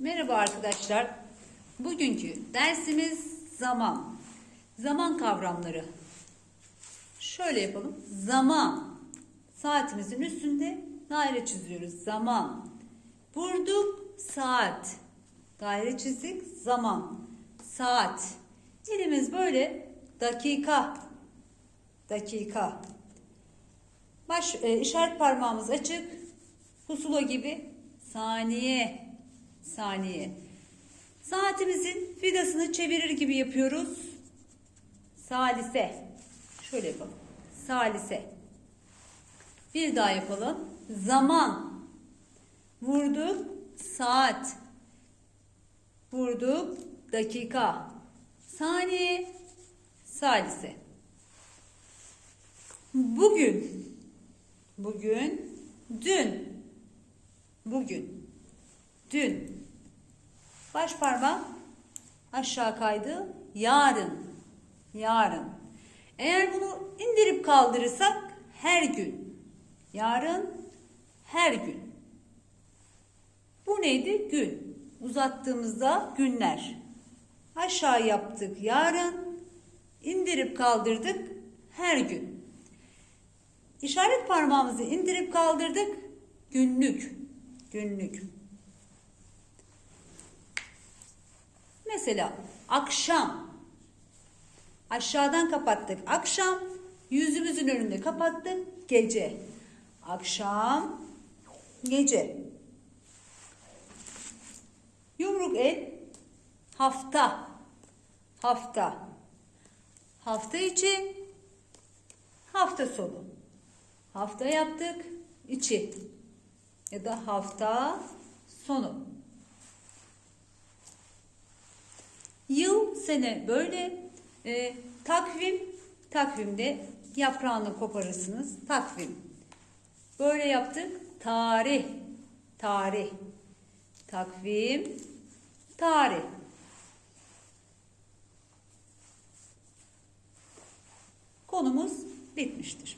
Merhaba arkadaşlar. Bugünkü dersimiz zaman. Zaman kavramları. Şöyle yapalım. Zaman. Saatimizin üstünde daire çiziyoruz. Zaman. Vurduk saat. Daire çizdik zaman. Saat. Elimiz böyle dakika. Dakika. Baş e, işaret parmağımız açık. Pusula gibi saniye. Saniye. Saatimizin vidasını çevirir gibi yapıyoruz. Salise. Şöyle yapalım. Salise. Bir daha yapalım. Zaman. Vurduk. Saat. Vurduk. Dakika. Saniye. Salise. Bugün. Bugün. Dün. Bugün. Dün. Baş parmak aşağı kaydı. Yarın. Yarın. Eğer bunu indirip kaldırırsak her gün. Yarın her gün. Bu neydi? Gün. Uzattığımızda günler. Aşağı yaptık yarın. indirip kaldırdık her gün. İşaret parmağımızı indirip kaldırdık. Günlük. Günlük. Mesela akşam. Aşağıdan kapattık. Akşam yüzümüzün önünde kapattık. Gece. Akşam, gece. Yumruk el hafta. Hafta. Hafta içi hafta sonu. Hafta yaptık içi ya da hafta sonu. Sene böyle. E, takvim, takvimde yaprağını koparırsınız. Takvim. Böyle yaptık. Tarih, tarih. Takvim, tarih. Konumuz bitmiştir.